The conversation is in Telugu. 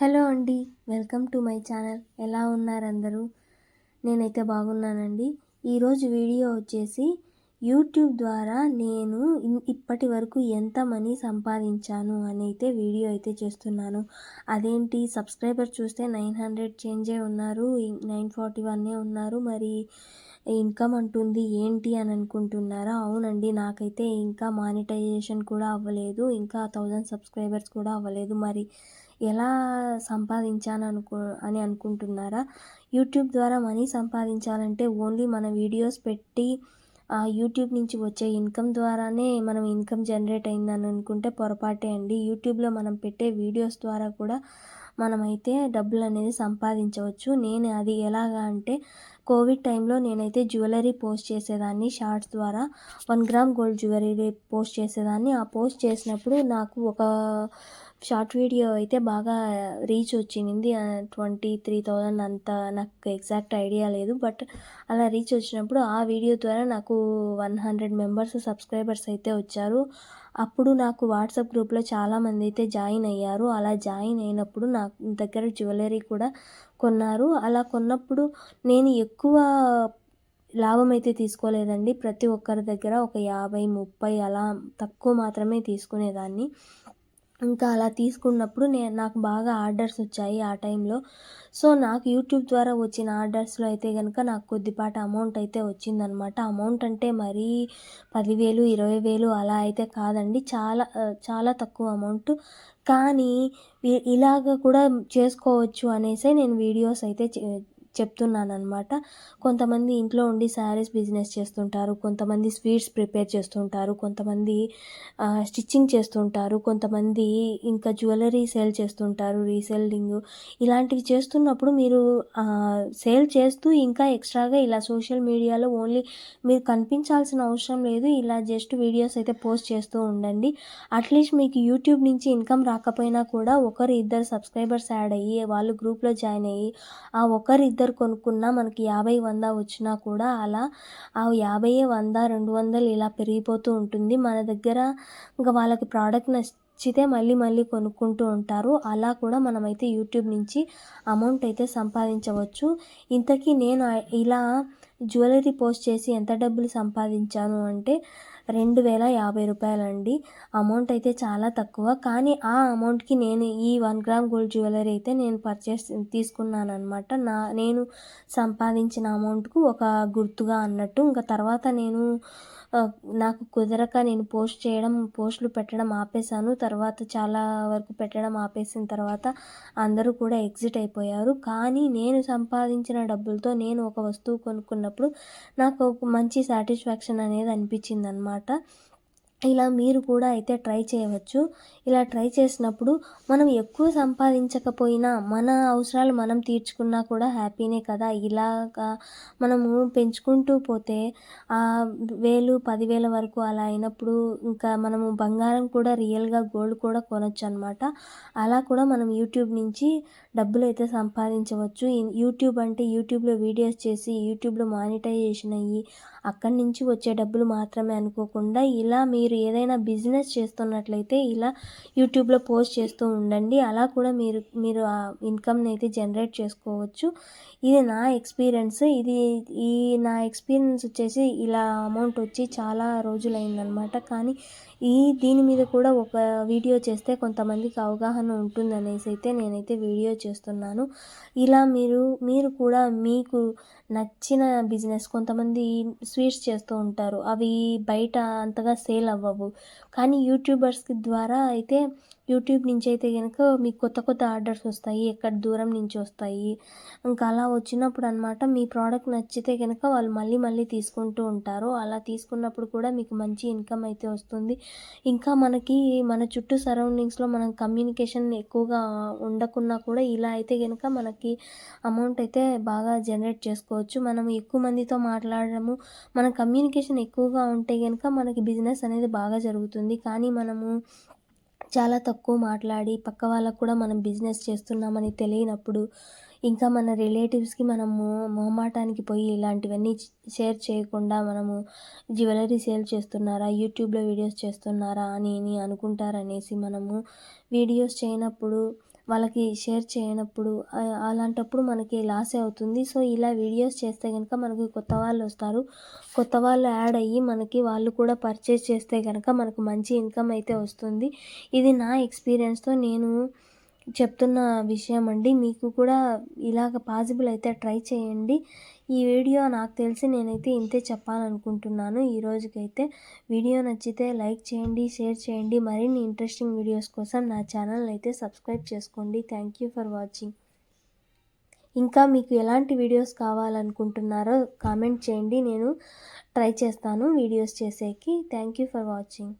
హలో అండి వెల్కమ్ టు మై ఛానల్. ఎలా ఉన్నారు అందరూ? నేనైతే బాగున్నానండి. ఈరోజు వీడియో వచ్చేసి యూట్యూబ్ ద్వారా నేను ఇప్పటి వరకు ఎంత మనీ సంపాదించాను అని అయితే వీడియో అయితే చేస్తున్నాను. అదేంటి సబ్స్క్రైబర్ చూస్తే నైన్ హండ్రెడ్ చేంజే ఉన్నారు నైన్ ఫార్టీ వన్నే ఉన్నారు మరి ఇన్కమ్ అంటుంది ఏంటి అని అనుకుంటున్నారా? అవునండి నాకైతే ఇంకా మానిటైజేషన్ కూడా అవ్వలేదు ఇంకా థౌజండ్ సబ్స్క్రైబర్స్ కూడా అవ్వలేదు మరి ఎలా సంపాదించాను అనుకు అని అనుకుంటున్నారా? యూట్యూబ్ ద్వారా మనీ సంపాదించాలంటే ఓన్లీ మన వీడియోస్ పెట్టి ఆ యూట్యూబ్ నుంచి వచ్చే ఇన్కమ్ ద్వారానే మనం ఇన్కమ్ జనరేట్ అయిందని అనుకుంటే పొరపాటే అండి. యూట్యూబ్లో మనం పెట్టే వీడియోస్ ద్వారా కూడా మనమైతే డబ్బులు అనేది సంపాదించవచ్చు. నేను అది ఎలాగా అంటే కోవిడ్ టైంలో నేనైతే జ్యువెలరీ పోస్ట్ చేసేదాన్ని. షార్ట్స్ ద్వారా one gram gold jewellery post చేసేదాన్ని. ఆ పోస్ట్ చేసినప్పుడు నాకు ఒక షార్ట్ వీడియో అయితే బాగా రీచ్ వచ్చింది ట్వంటీ త్రీ థౌజండ్ అంత నాకు ఎగ్జాక్ట్ ఐడియా లేదు. బట్ అలా రీచ్ వచ్చినప్పుడు ఆ వీడియో ద్వారా నాకు వన్ హండ్రెడ్ మెంబర్స్ సబ్స్క్రైబర్స్ అయితే వచ్చారు. అప్పుడు నాకు వాట్సాప్ గ్రూప్లో చాలామంది అయితే జాయిన్ అయ్యారు. అలా జాయిన్ అయినప్పుడు నా దగ్గర జ్యువెలరీ కూడా కొన్నారు. అలా కొన్నప్పుడు నేను ఎక్కువ లాభం అయితే తీసుకోలేదండి. ప్రతి ఒక్కరి దగ్గర ఒక యాభై ముప్పై అలా తక్కువ మాత్రమే తీసుకునేదాన్ని. ఇంకా అలా తీసుకున్నప్పుడు నేను నాకు బాగా ఆర్డర్స్ వచ్చాయి ఆ టైంలో. సో నాకు యూట్యూబ్ ద్వారా వచ్చిన ఆర్డర్స్లో అయితే కనుక నాకు కొద్దిపాటి అమౌంట్ అయితే వచ్చిందనమాట. అమౌంట్ అంటే మరీ పదివేలు ఇరవై వేలు అలా అయితే కాదండి. చాలా చాలా తక్కువ అమౌంట్. కానీ ఇలాగ కూడా చేసుకోవచ్చు అనేసి నేను వీడియోస్ అయితే చెప్తున్నాను అనమాట కొంతమంది ఇంట్లో ఉండి శారీస్ బిజినెస్ చేస్తుంటారు. కొంతమంది స్వీట్స్ ప్రిపేర్ చేస్తుంటారు. కొంతమంది స్టిచ్చింగ్ చేస్తుంటారు. కొంతమంది ఇంకా జ్యువెలరీ సేల్ చేస్తుంటారు. రీసెల్లింగ్ ఇలాంటివి చేస్తున్నప్పుడు మీరు సేల్ చేస్తూ ఇంకా ఎక్స్ట్రాగా ఇలా సోషల్ మీడియాలో ఓన్లీ మీరు కనిపించాల్సిన అవసరం లేదు. ఇలా జస్ట్ వీడియోస్ అయితే పోస్ట్ చేస్తూ ఉండండి. అట్లీస్ట్ మీకు యూట్యూబ్ నుంచి ఇన్కమ్ రాకపోయినా కూడా ఒకరు ఇద్దరు సబ్స్క్రైబర్స్ యాడ్ అయ్యి వాళ్ళు గ్రూప్లో జాయిన్ అయ్యి ఆ ఒకరిద్దరు ఇద్దరు కొనుక్కున్నా మనకి యాభై వంద వచ్చినా కూడా అలా ఆ యాభై వంద రెండు వందలు ఇలా పెరిగిపోతూ ఉంటుంది. మన దగ్గర ఇంకా వాళ్ళకి ప్రోడక్ట్ నచ్చితే మళ్ళీ మళ్ళీ కొనుక్కుంటూ ఉంటారు. అలా కూడా మనమైతే యూట్యూబ్ నుంచి అమౌంట్ అయితే సంపాదించవచ్చు. ఇంతకీ నేను ఇలా జ్యువెలరీ పోస్ట్ చేసి ఎంత డబ్బులు సంపాదించాను అంటే రెండు వేల యాభై రూపాయలండి. అమౌంట్ అయితే చాలా తక్కువ. కానీ ఆ అమౌంట్కి నేను ఈ వన్ గ్రామ్ గోల్డ్ జ్యువెలరీ అయితే నేను పర్చేస్ తీసుకున్నాను అనమాట నా నేను సంపాదించిన అమౌంట్కు ఒక గుర్తుగా అన్నట్టు. ఇంకా తర్వాత నేను నాకు కుదరక నేను పోస్ట్ చేయడం పోస్టులు పెట్టడం ఆపేశాను. తర్వాత చాలా వరకు పెట్టడం ఆపేసిన తర్వాత అందరూ కూడా ఎగ్జిట్ అయిపోయారు. కానీ నేను సంపాదించిన డబ్బులతో నేను ఒక వస్తువు కొనుక్కున్నప్పుడు నాకు ఒక మంచి సాటిస్ఫాక్షన్ అనేది అనిపించింది అనమాట ఇలా మీరు కూడా అయితే ట్రై చేయవచ్చు. ఇలా ట్రై చేసినప్పుడు మనం ఎక్కువ సంపాదించకపోయినా మన అవసరాలు మనం తీర్చుకున్నా కూడా హ్యాపీనే కదా. ఇలాగా మనము పెంచుకుంటూ పోతే వేలు పదివేల వరకు అలా అయినప్పుడు ఇంకా మనము బంగారం కూడా రియల్గా గోల్డ్ కూడా కొనొచ్చు అనమాట అలా కూడా మనం యూట్యూబ్ నుంచి డబ్బులు అయితే సంపాదించవచ్చు. యూట్యూబ్ అంటే యూట్యూబ్లో వీడియోస్ చేసి యూట్యూబ్లో మానిటైజేషన్ అయ్యి అక్కడి నుంచి వచ్చే డబ్బులు మాత్రమే అనుకోకుండా ఇలా మీరు ఏదైనా బిజినెస్ చేస్తున్నట్లయితే ఇలా యూట్యూబ్లో పోస్ట్ చేస్తూ ఉండండి. అలా కూడా మీరు మీరు ఆ ఇన్కమ్ని అయితే జనరేట్ చేసుకోవచ్చు. ఇది నా ఎక్స్పీరియన్స్. ఇది ఈ నా ఎక్స్పీరియన్స్ వచ్చేసి ఇలా అమౌంట్ వచ్చి చాలా రోజులైందనమాట కానీ ఈ దీని మీద కూడా ఒక వీడియో చేస్తే కొంతమందికి అవగాహన ఉంటుందనేసి అయితే నేనైతే వీడియో చేస్తున్నాను. ఇలా మీరు మీరు కూడా మీకు నచ్చిన బిజినెస్ కొంతమంది స్వీట్స్ చేస్తూ ఉంటారు. అవి బయట అంతగా సేల్ అవ్వవు. కానీ యూట్యూబర్స్కి ద్వారా అయితే యూట్యూబ్ నుంచి అయితే కనుక మీకు కొత్త కొత్త ఆర్డర్స్ వస్తాయి ఎక్కడ దూరం నుంచి వస్తాయి ఇంకా అలా వచ్చినప్పుడు అనమాట మీ ప్రోడక్ట్ నచ్చితే కనుక వాళ్ళు మళ్ళీ మళ్ళీ తీసుకుంటూ ఉంటారు. అలా తీసుకున్నప్పుడు కూడా మీకు మంచి ఇన్కమ్ అయితే వస్తుంది. ఇంకా మనకి మన చుట్టూ సరౌండింగ్స్లో మనం కమ్యూనికేషన్ ఎక్కువగా ఉండకున్నా కూడా ఇలా అయితే కనుక మనకి అమౌంట్ అయితే బాగా జనరేట్ చేసుకోవచ్చు. మనం ఎక్కువ మందితో మాట్లాడము మన కమ్యూనికేషన్ ఎక్కువగా ఉంటే కనుక మనకి బిజినెస్ అనేది బాగా జరుగుతుంది. కానీ మనము చాలా తక్కువ మాట్లాడి పక్క వాళ్ళకు కూడా మనం బిజినెస్ చేస్తున్నామని తెలియనప్పుడు ఇంకా మన రిలేటివ్స్కి మనము మొహమాటానికి పోయి ఇలాంటివన్నీ షేర్ చేయకుండా మనము జ్యువెలరీ సేల్ చేస్తున్నారా యూట్యూబ్లో వీడియోస్ చేస్తున్నారా అని అనుకుంటారనేసి మనము వీడియోస్ చేయనప్పుడు వాళ్ళకి షేర్ చేయనప్పుడు అలాంటప్పుడు మనకి లాసే అవుతుంది. సో ఇలా వీడియోస్ చేస్తే కనుక మనకి కొత్త వాళ్ళు వస్తారు. కొత్త వాళ్ళు యాడ్ అయ్యి మనకి వాళ్ళు కూడా పర్చేస్ చేస్తే కనుక మనకు మంచి ఇన్కమ్ అయితే వస్తుంది. ఇది నా ఎక్స్పీరియన్స్తో నేను చెప్తున్న విషయం అండి. మీకు కూడా ఇలాగ పాసిబుల్ అయితే ట్రై చేయండి. ఈ వీడియో నాకు తెలిసి నేనైతే ఇంతే చెప్పాలనుకుంటున్నాను. ఈ రోజుకైతే వీడియో నచ్చితే లైక్ చేయండి షేర్ చేయండి. మరిన్ని ఇంట్రెస్టింగ్ వీడియోస్ కోసం నా ఛానల్ అయితే సబ్స్క్రైబ్ చేసుకోండి. Thank you for watching. ఇంకా మీకు ఎలాంటి వీడియోస్ కావాలనుకుంటున్నారో కామెంట్ చేయండి. నేను ట్రై చేస్తాను వీడియోస్ చేసేకి. Thank you for watching.